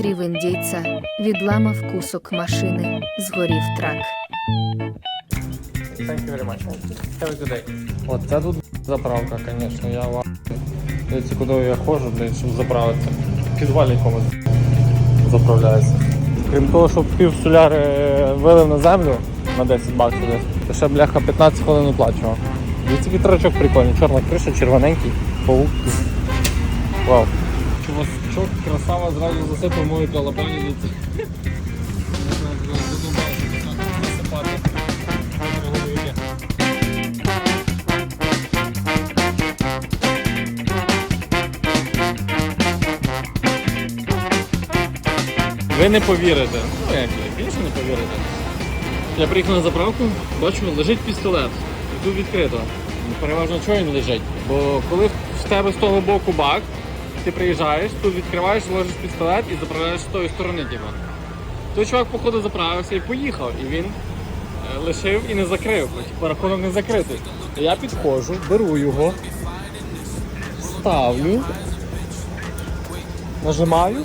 Зустрів індійця, відламав кусок машини, згорів трак. Thank you very це тут заправка, звісно, я в Дивіться, куди я ходжу, блін, щоб заправитися. В підвалі заправляюся. Крім того, що пів соляри вилив на землю на 10 баксів десь, то ще бляха 15 хвилин оплачував. Дивіться, вітрачок прикольний, чорна криша, червоненький, паук. Вау. Чувачок, красава, зразу засипав мою колобані. Ви не повірите. Ну як, я, звісно, не повірите. Я приїхав на заправку, бачу, лежить пістолет. Тут відкрито. Переважно чого він лежить? Бо коли в тебе з того боку бак, ти приїжджаєш, тут відкриваєш, ложиш пістолет і заправляєш з тої сторони. Типу. Той чувак, походу, заправився і поїхав. І він е, лишив і не закрив. Типу, рахунок не закритий. Я підходжу, беру його, ставлю, нажимаю,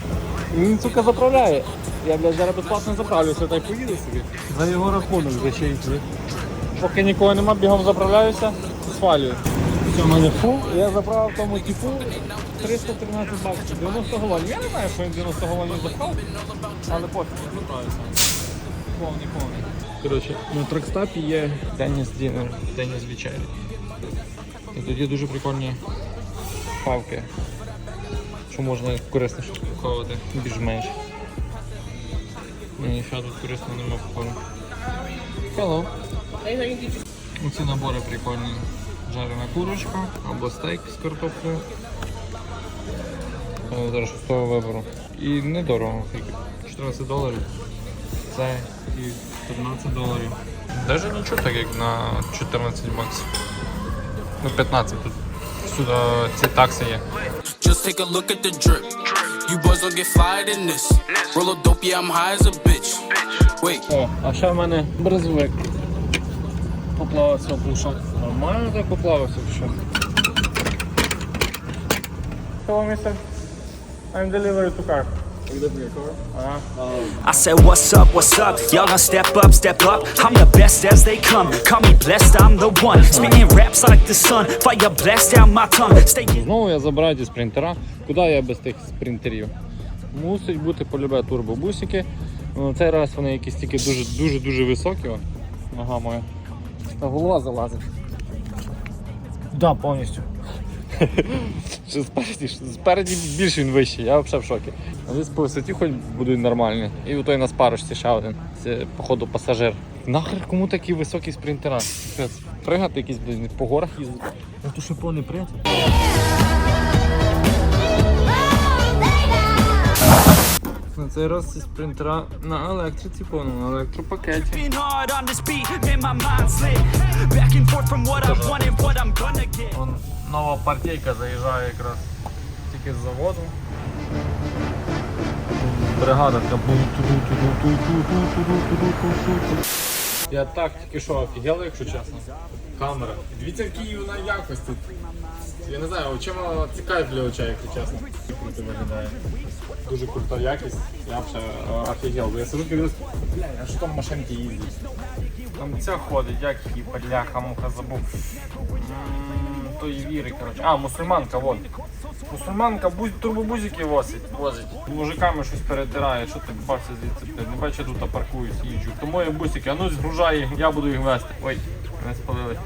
і він, сука, заправляє. Я, блядь, зараз безплатно заправлюся та й поїду собі. За його рахунок зачинки. Поки нікого нема, бігом заправляюся, свалюю. Все, мене фу, я заправив тому типу 313 баксів, 90 голонів. Я не знаю, що він 90 голонів запхав, але пофіг, заправився. Повний, повний. Коротше, на тракстапі є Деніс Дінер, Деніс Вечері. І тоді дуже прикольні павки що можна корисніше спілкувати, більш-менш. Мені ще тут корисно нема походу. Hello. Оці набори прикольні. Жарена курочка або стейк з картоплею. Е, Зараз що з того вибору. І недорого, 14 доларів. Це і 14 доларів. Даже нічого так як на 14 баксів. Ну 15 тут. Сюди ці такси є. Just take a look at the drip. You boys don't get fired in this. Roll a dope, yeah, I'm high as a bitch. Wait. О, а ще в мене брезовик. Поплавився в пушок. Нормально так поплавився що. Hello, mister. I'm delivery to car. I said, What's up, what's up? Y'all gonna step up, step up. I'm the best as they come. Call me blessed, I'm the one. Spitting raps like the sun. Fire blast down my tongue. Stay Знову я забираю ті спринтера. Куди я без тих спринтерів? Мусить бути полюбе турбобусики. Ну, Цей раз вони якісь тільки дуже дуже дуже високі. О. Нога моя. Та голова залазить. Да, повністю. Що спереді, що спереді більше він вищий, я взагалі в шокі. А десь по висоті хоч будуть нормальні. І у той на спарочці ще один. Це, походу, пасажир. Нахер кому такі високі спринтера? Пригати якісь блін, по горах їздити. Я то ще повний пригати. На цей раз ці спринтера на електриці повному, на електропакеті. Вон нова партійка заїжджає якраз тільки з заводу. Бригада така Я так тільки що офігел, якщо чесно. Камера. Дивіться, в Києві вона якості. Я не знаю, чим вона для очей, якщо чесно. Круто виглядає. Дуже крута якість. Я взагалі е, офігел. Я сижу дивлюсь, бля, а що там машинки їздять? Там ця ходить, як її, бляха, муха забув. Тої віри, коротше. А, мусульманка, вон. Мусульманка бузь, турбобузики возить, возить. Мужиками щось перетирає, що ти бався звідси, не бачу, тут паркують, їжджу. Тому є бусики, а ну згружай їх, я буду їх вести. Ой, не спалили.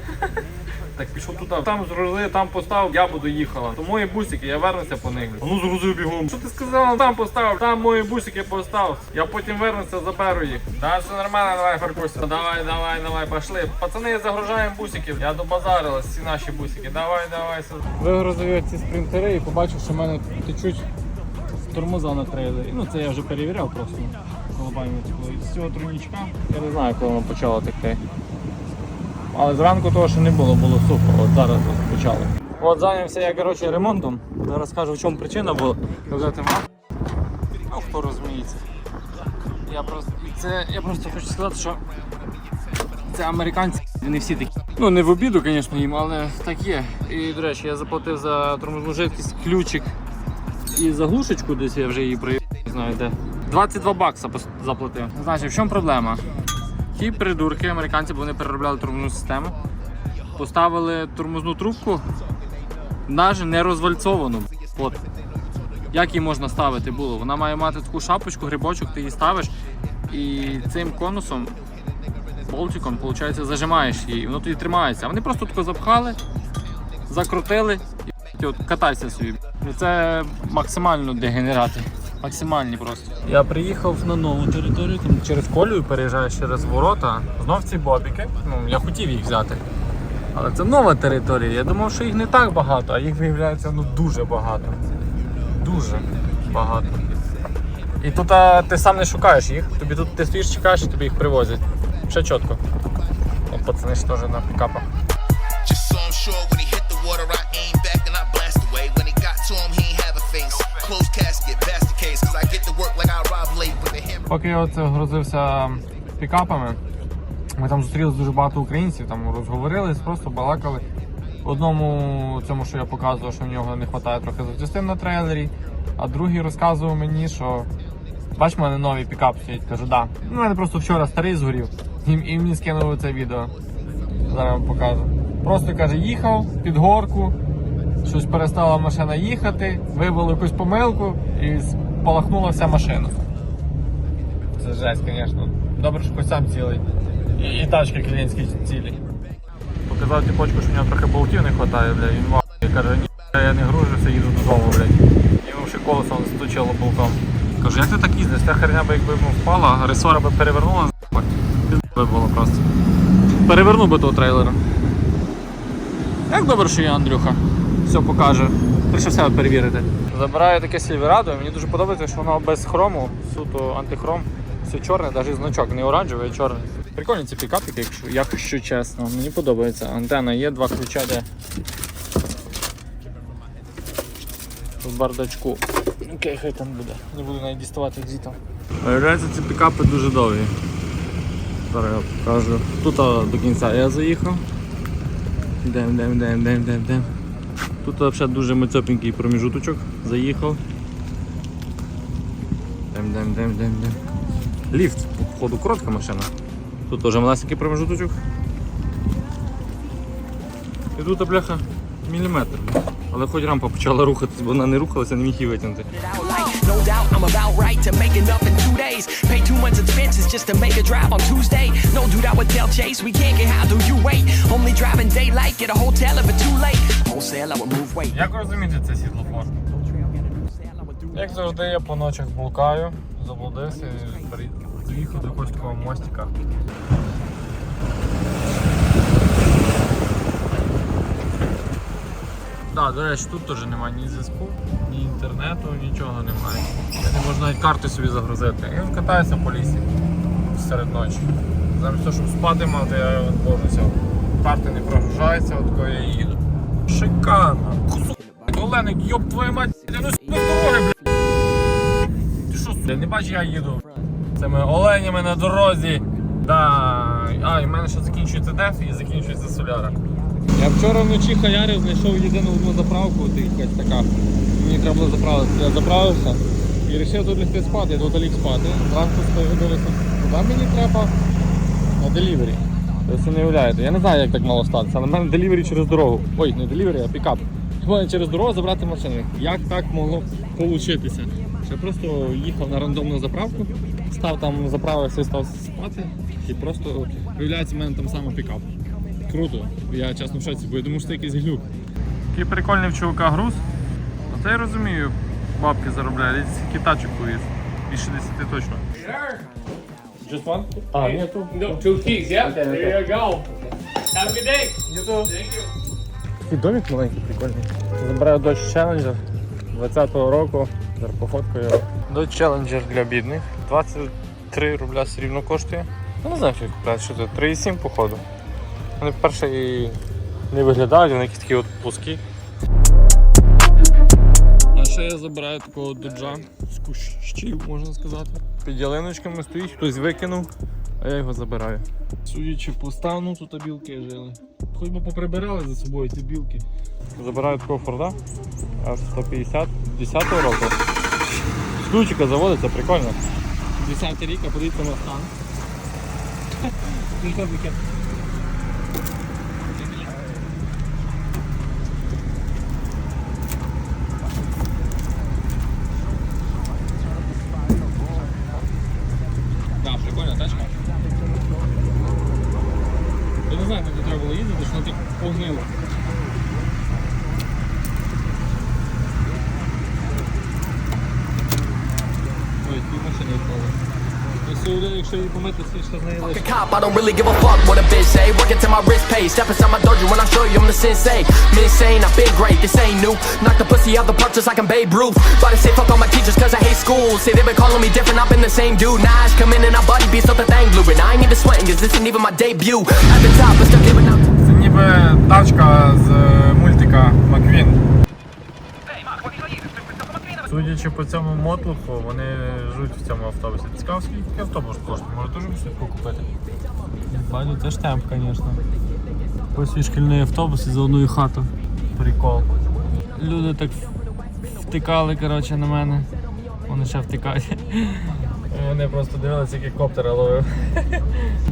Так пішов туди, там згрузили, там поставив, я буду їхала. То мої бусики, я вернуся по них. А ну згрузив бігом. Що ти сказала? Там поставив, там мої бусики постав. Я потім вернуся, заберу їх. Да, все нормально, давай паркуйся. Давай, давай, давай, пошли. Пацани, загружаємо бусиків. Я добазарилась, всі наші бусики. Давай, давай. Вигрузив ці спринтери і побачив, що в мене течуть тормоза на трейлері. Ну це я вже перевіряв просто. Колобаємо текло. З цього трунічка. Я не знаю, коли воно почало текти. Але зранку того ще не було, було сухо, от зараз почали. От зайнявся я коротше, ремонтом. Зараз скажу в чому причина була. Ну, хто розуміється. Я просто, це, я просто хочу сказати, що це американці, вони всі такі. Ну не в обіду, звісно, їм, але так є. І, до речі, я заплатив за тормозну жидкість ключик І заглушечку десь я вже її проїв, не знаю де. 22 бакса заплатив. Значить, в чому проблема? Ті придурки, американці, бо вони переробляли тормозну систему, поставили тормозну трубку навіть не розвальцовану. От. Як її можна ставити було? Вона має мати таку шапочку, грибочок, ти її ставиш і цим конусом, болтиком, виходить, зажимаєш її, і воно тоді тримається. Вони просто тако запхали, закрутили і от катайся собі. Це максимально дегенерати. Максимальні просто. Я приїхав на нову територію, там через колію переїжджаєш через ворота. Знов ці бобіки. Ну, я хотів їх взяти. Але це нова територія. Я думав, що їх не так багато, а їх виявляється ну дуже багато. Дуже багато. І тут а, ти сам не шукаєш їх. Тобі тут ти стоїш, чекаєш і тобі їх привозять. Ще чітко. От пацани ж теж на пікапах. Just saw him short when he hit the water. I aimed back and I blasted away. When he got to him, he ain't have a face. Closed casket, basket case. Cause I get to work like I rob late with the hammer. Поки я оце грузився пікапами, ми там зустріли дуже багато українців, там розговорились, просто балакали. Одному цьому, що я показував, що в нього не вистачає трохи запчастин на трейлері, а другий розказував мені, що бач, в мене новий пікап стоїть. Кажу, да. Ну, у мене просто вчора старий згорів. І, і мені скинули це відео. Зараз вам покажу. Просто каже, їхав під горку, щось перестала машина їхати, вибило якусь помилку і спалахнула вся машина. Це жесть, звісно. Добре, що хоч сам цілий. І, і тачки клієнтські цілі. Показав тіпочку, що в нього трохи болтів не вистачає, бля. Він ва. Я каже, ні, я не гружуся, їду додому, блядь. Йому ще колесо стучило болтом. Кажу, як ти так їздиш? Та херня би якби йому впала, ресора би перевернула, би було просто. Перевернув би того трейлера. Як добре, що є Андрюха. Все покаже. Треба все перевірити. Забираю таке Сільверадо, мені дуже подобається, що воно без хрому, суто антихром, все чорне, навіть значок, не оранжевий, а чорний. Прикольні ці пікапики, якщо, якщо чесно. Мені подобається. Антена є, два ключа де. В бардачку. Окей, хай там буде. Не буду навіть діставати звітом. Виявляється, ці пікапи дуже довгі. Зараз я покажу. Тут до кінця я заїхав. Йдем, йдем, йдем, йдем, йдем, йдем. Тут взагалі дуже мицьопенький проміжуточок. Заїхав. Йдем, йдем, йдем, йдем, йдем. Ліфт, походу, коротка машина. Тут теж малесенький проміжуточок. І тут, бляха, міліметр. Але хоч рампа почала рухатись, бо вона не рухалася, не міг її витягнути. doubt I'm about right to make enough in two days. Pay two months expenses just to make a drive on Tuesday. No dude, I would tell Chase we can't get how do you wait? Only driving daylight, get a hotel if it's too late. Як розуміти це світлофор? Як завжди, я по ночах блукаю, заблудився і доїхав до якогось мостика. Так, до речі, тут теж немає ні зв'язку, ні інтернету, нічого немає. Не можна навіть карти собі загрузити. І він катається по лісі серед ночі. Замість того, щоб спати мати, я божуся. Карти не прогружаються, от коли я їду. Шикарно. Оленик, йоб твою мать, ну з дороги, блядь. Ти що, сука, не бачиш, я їду. Це ми оленями на дорозі. Да. А, і в мене ще закінчується деф і закінчується соляра. Я вчора вночі хаярив, знайшов єдину одну заправку, ти якась така. Мені треба було заправитися. Я заправився і вирішив тут лягти спати, я тут ліг спати. Зранку стою, дивлюся, куди мені треба на делівері. Ви не уявляєте. Я не знаю, як так мало статися, але мене делівері через дорогу. Ой, не делівері, а пікап. Мене через дорогу забрати машину. Як так могло получитися? Я просто їхав на рандомну заправку, став там, заправився і став спати. І просто виявляється, в мене там саме пікап. Круто. Я чесно в шоці, бо я думав, що це якийсь глюк. Такий прикольний в чувака груз. Оце я розумію, бабки заробляє. Скільки тачок повіз. Більше 10 точно. Just one? А, ні, тут. No, two keys. Yeah. there you go. Have a good day. Такий домик маленький, прикольний. Забираю Dodge Challenger 20-го року. Зараз пофоткаю його. Dodge Challenger для бідних. 23 рубля все рівно коштує. Ну не знаю, що купляти, що це 3,7 походу. Вони перше і не виглядають, вони якісь такі от плоскі. А ще я забираю такого доджа з кущів, можна сказати. Під ялиночками стоїть, хтось викинув. а я його забираю. Судячи по стану, тут білки жили. Хоч би поприбирали за собою ці білки. Забираю такого Форда аж 150 10 року. Ключика заводиться, прикольно. 10 рік, а подивіться на стан. Fuck лише. a cop, I don't really give a fuck what a bitch say. Work it till my wrist pay. Step inside my dojo when I show you I'm the sensei. Me insane, I've been great, this ain't new. Knock the pussy out the park just like I'm Babe Ruth. But I say fuck all my teachers cause I hate school. Say they been calling me different, I've been the same dude. Nah, I come in and I body beats up the thing blue. And I ain't even sweating cause this ain't even my debut. At the top, but still giving out. Це ніби тачка з е, мультика Маквін. Судячи по цьому мотлуху, вони живуть в цьому автобусі. Цікаво, скільки автобус коштує, може дуже швидко купити. Бачу, це ж темп, звісно. Ось свій шкільний автобус і за одною хату. Прикол. Люди так втикали, коротше, на мене. Вони ще втикають. Вони просто дивилися, які коптери ловив.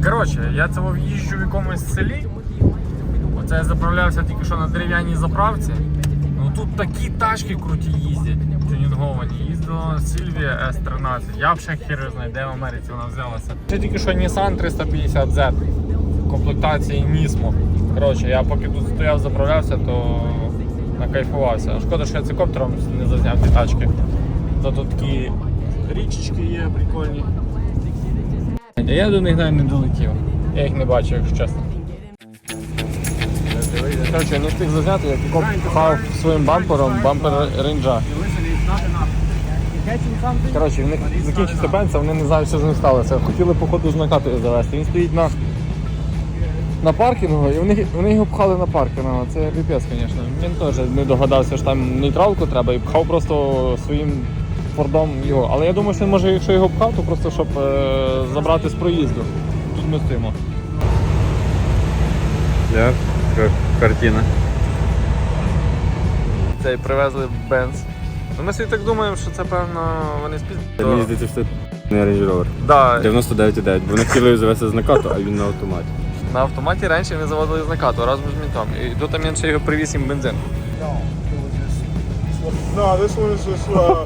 Коротше, я це в'їжджу в якомусь селі. Оце я заправлявся тільки що на дерев'яній заправці. Ну тут такі тачки круті їздять, тюнінговані. Їздила Сільвія S13. Я б ще хер знаю, де в Америці вона взялася. Це тільки що Nissan 350Z в комплектації Nismo. Коротше, я поки тут стояв, заправлявся, то накайфувався. Шкода, що я цикоптером не зазняв ті тачки. Зато такі річечки є прикольні. Я до них навіть не долетів. Я їх не бачив, якщо чесно. Коротше, я не встиг зазняти, як коп пхав своїм бампером бампер рейнджа. Коротше, в них закінчився бенз, вони не знають, що з ним сталося. Хотіли походу з накатою завести. Він стоїть на, на паркінгу, і вони, вони його пхали на паркінгу. Це піпець, звісно. Він теж не догадався, що там нейтралку треба, і пхав просто своїм фордом його. Але я думаю, що він може, якщо його пхав, то просто щоб е, забрати з проїзду. Тут ми стоїмо. Як? Как картина. Цей привезли бенз. Ну, ми собі так думаємо, що це певно вони спіздили. Мені здається, що це не Range Rover. Да, 99,9, бо вони хотіли завести з накату, а він на автоматі. на автоматі раніше вони заводили з накату разом з мінтом. І тут він ще його привіз їм бензин. No, this one is just. Uh...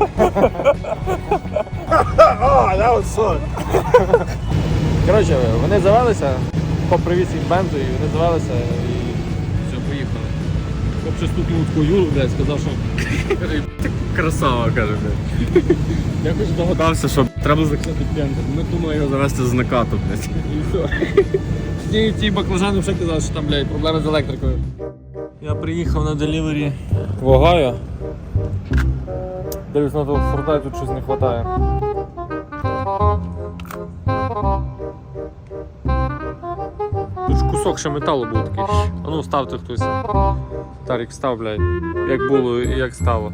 oh, that would suck. Коротше, вони завелися, поп привіз їм бензу, і вони завелися. Поп ще стукнув таку Юру, блядь, сказав, що красава, каже, блядь. я хоч догадався, що Треба закрити п'янку. Ми думали його завести з накату, блядь. і все. Ті, ті баклажани вже казали, що там, блядь, проблеми з електрикою. Я приїхав на делівері в Огайо. Дивлюсь на того Форда, і тут щось не вистачає. Кусок ще металу був такий. А ну ставте хтось. Тарік став, блядь. Як було і як стало.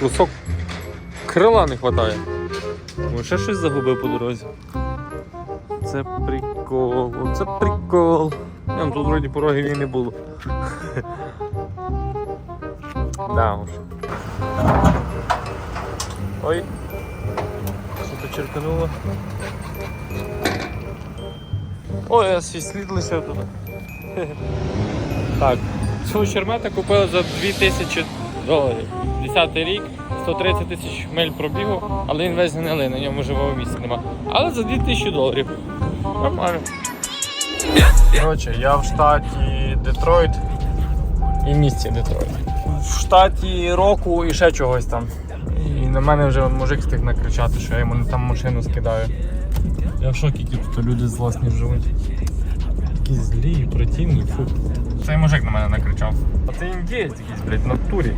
Кусок крила не вистачає. Може ще щось загубив по дорозі. Це прикол, це прикол. Ні, тут вроді порогів і не було. да уж. Ой. Черкануло. Ой, я свій слід лишив туди. так. Цю чермета купили за 2000 доларів. 10 рік, 130 тисяч миль пробігу, але він весь гнилий, на ньому живого місця нема. Але за 2000 доларів. Нормально. Коротше, я в штаті Детройт і місті Детройт. В штаті року і ще чогось там. І на мене вже мужик встиг накричати, що я йому там машину скидаю. Я в шокі, які тут люди злосні живуть. Такі злі, противні, фу. Цей мужик на мене накричав. А це індієць якийсь, блядь, в натурі.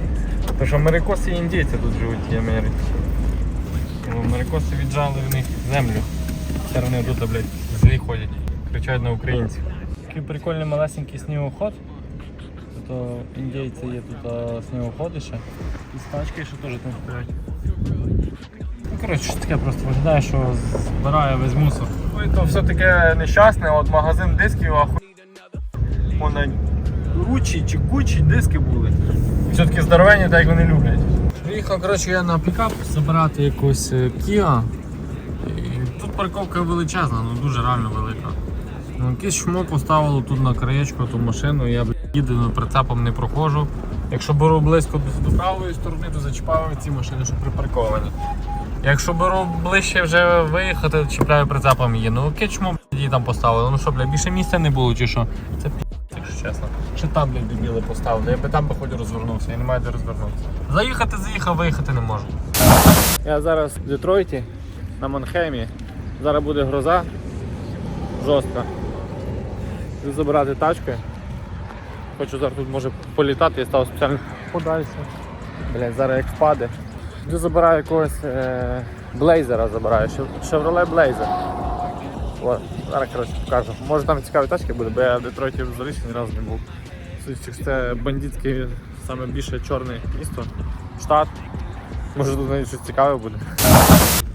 Тому що америкоси і індійці тут живуть в Америці. Америкоси віджали в них землю. Тепер вони тут, блядь, злі ходять, кричать на українців. Такий прикольний малесенький снігоход. Тут індійці є тут а, снігоходи ще. І з тачки ще теж там стоять. Коротше, що таке просто виглядає, що збирає весь мусор. Ну то все таке нещасне, от магазин дисків, аху... Вона ручі чи кучі диски були. Все-таки здоровенні, так як вони люблять. Приїхав, коротше, я на пікап забирати якусь е, Kia. І тут парковка величезна, ну дуже реально велика. Ну, якесь шмо поставило тут на краєчку ту машину, я їду прицепом не проходжу. Якщо беру близько до правої сторони, то зачіпаю ці машини, що припарковані. Якщо беру ближче вже виїхати, чіпляю прицепом її. Ну блядь, її там поставили? Ну що, бля, більше місця не було чи що? Це пі***, якщо чесно. Ще там, блядь, дебіли поставили. Я би там хоч розвернувся, я не маю де розвернутися. Заїхати, заїхав, виїхати не можу. Я зараз в Детройті на Манхемі. Зараз буде гроза жорстка. Йду забирати тачки. Хочу зараз тут може політати, я став спеціально подальше. Блять, зараз як впаде. Йду забираю якогось е, блейзера забираю, Chevrolet Blazer. От, зараз коротше покажу. Може там цікаві тачки буде, бо я в Детройті взагалі ще ні разу не був. Судячи, це бандитське саме більше чорне місто, штат. Може тут навіть щось цікаве буде.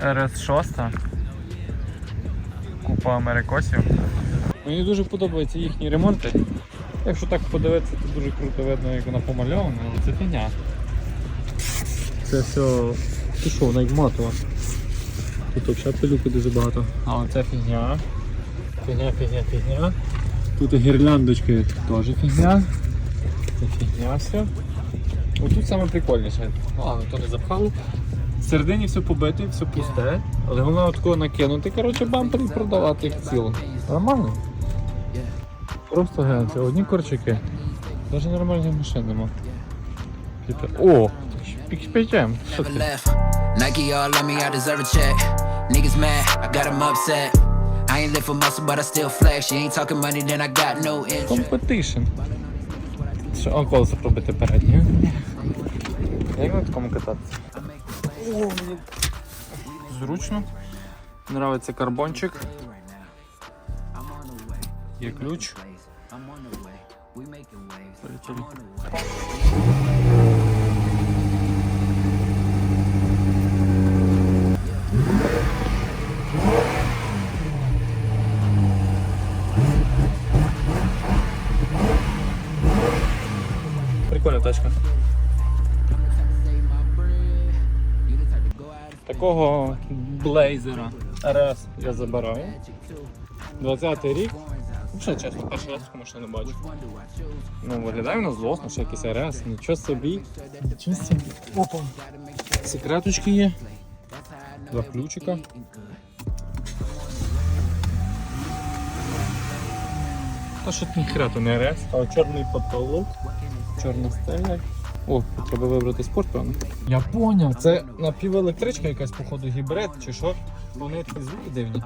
РС-6. Купа америкосів. Мені дуже подобаються їхні ремонти. Якщо так подивитися, то дуже круто видно, як вона помальована, але це фігня. Це все. Ти що, матова. Тут взагалі пилюки дуже багато. Але це фігня. Фігня, фігня, фігня. Тут гірляндочки теж фігня. Це фігня все. Отут саме прикольніше. Ладно, то не запхало. Всередині все побите, все пусте, але воно такого накинути, коротше, бампер і продавати їх ціло. Нормально? Просто гляньте, одні корчики. Навіть нормальної машини нема. Типа, Never це? left. Nike all on me, I deserve a check. Niggas mad, I got them upset. I ain't live for muscle, but I still flex. You ain't talking money, then I got no interest. Competition. А колесо пробити переднє? Як на такому кататися? О, мені зручно. Нравиться карбончик. Є ключ. Полетіли. Прикольна тачка. Такого блейзера РС я забираю. 20-й рік. Ну що, чесно, перший раз таку машину бачу. Ну, виглядає воно злосно, що якийсь РС, нічого собі. Нічого собі. Опа. Секреточки є. Два ключика. Та що ніхера то не РС, а чорний потолок, чорна стеля. О, треба вибрати спорт, певно. Я поняв, це напівелектричка якась, походу, гібрид чи що. Бо вони такі звуки дивні.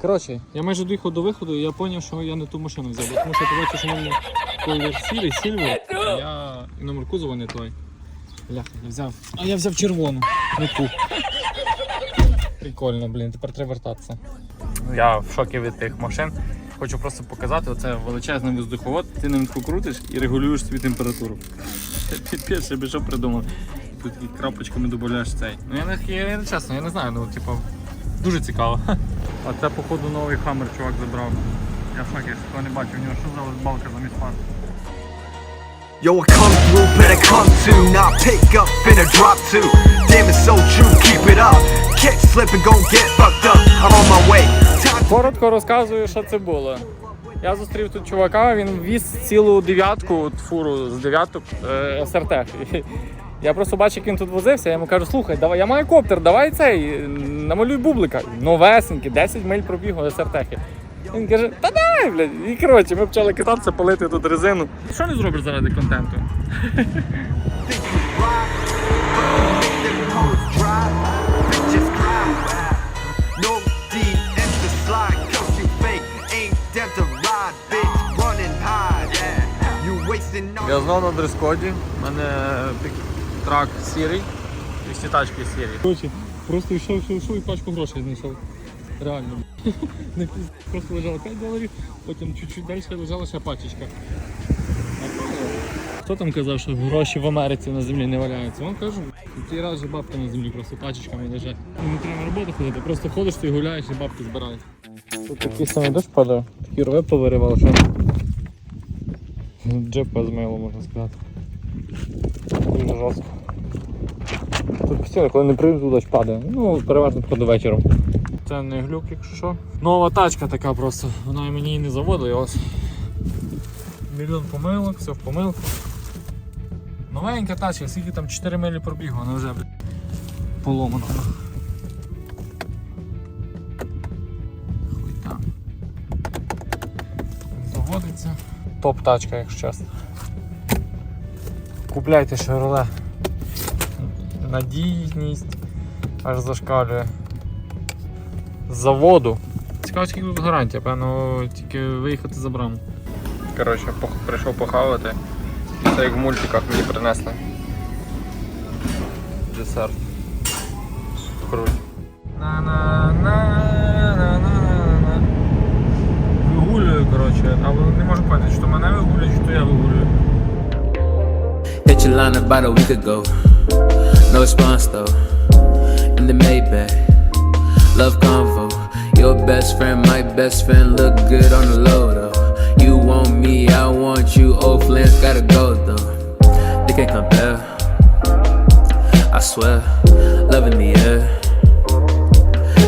Коротше, я майже доїхав до виходу і я зрозумів, що я не ту машину взяв. Тому що я побачив, що в мене колір сірий, сільвер, я і номер кузова не той. Бляха, я взяв. А я взяв червону, не ту. Прикольно, блін, тепер треба вертатися. Я в шокі від тих машин. Хочу просто показати, оце величезний воздуховод, ти ним покрутиш і регулюєш свою температуру. Піпець, собі що придумав. Тут такі крапочками додаєш цей. Ну я не, я, не чесно, я не знаю, ну типу, дуже цікаво. А це походу новий хаммер чувак забрав. Я шокі, хто не бачив, у нього що за балка замість фар. Yo, I come through, better come to. Now pick up, finna drop two. Damn, it's so true, keep it up. Kick slip and gon' get Коротко розказую, що це було. Я зустрів тут чувака, він віз цілу дев'ятку, от фуру з дев'яток е, СРТ. Я просто бачив, як він тут возився, я йому кажу, слухай, давай, я маю коптер, давай цей, намалюй бублика. Новесенький, 10 миль пробігу СРТ. Він каже, та дай, блядь. І коротше, ми почали кататися, палити тут резину. Що не зробиш заради контенту? Я знову на дрес-коді. У мене трак сірий, і всі тачки сірі. Коротше, просто йшов, йшов, йшов і пачку грошей знайшов. Реально. Просто лежало 5 доларів, потім чуть-чуть далі лежала ще пачечка. Хто там казав, що гроші в Америці на землі не валяються? Вон кажу, Цей раз же бабки на землі просто пачечками лежать. Не треба на роботу ходити, просто ходиш ти гуляєш і бабки збирають. Тут такий самий дощ падає, такі рве повиривали, що джепа змило, можна сказати. Дуже жорстко. Тут постійно, коли не прийду, дощ падає. Ну, переважно походу вечором. Це не глюк, якщо що. Нова тачка така просто. Вона і мені і не заводила, ось. Мільйон помилок, все в помилку. Новенька тачка, скільки там 4 милі пробігу, вона вже поломана. Хуй там. Заводиться. Топ тачка, якщо чесно. Купляйте Chevrolet. Надійність аж зашкалює. З заводу. Цікаво, скільки тут гарантія, певно, тільки виїхати за браму. Коротше, пох- прийшов похавати. Це як в мультиках мені принесли. Десерт. Круть. Hit your line about a week ago. No response though. In the Maybach. Love convo. Your best friend, my best friend, look good on the low though. You want me, I want you. Old friends gotta go though. They can't compare. I swear, love in the air.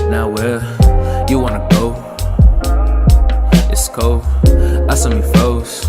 Now where you wanna go? It's cold. I saw me froze.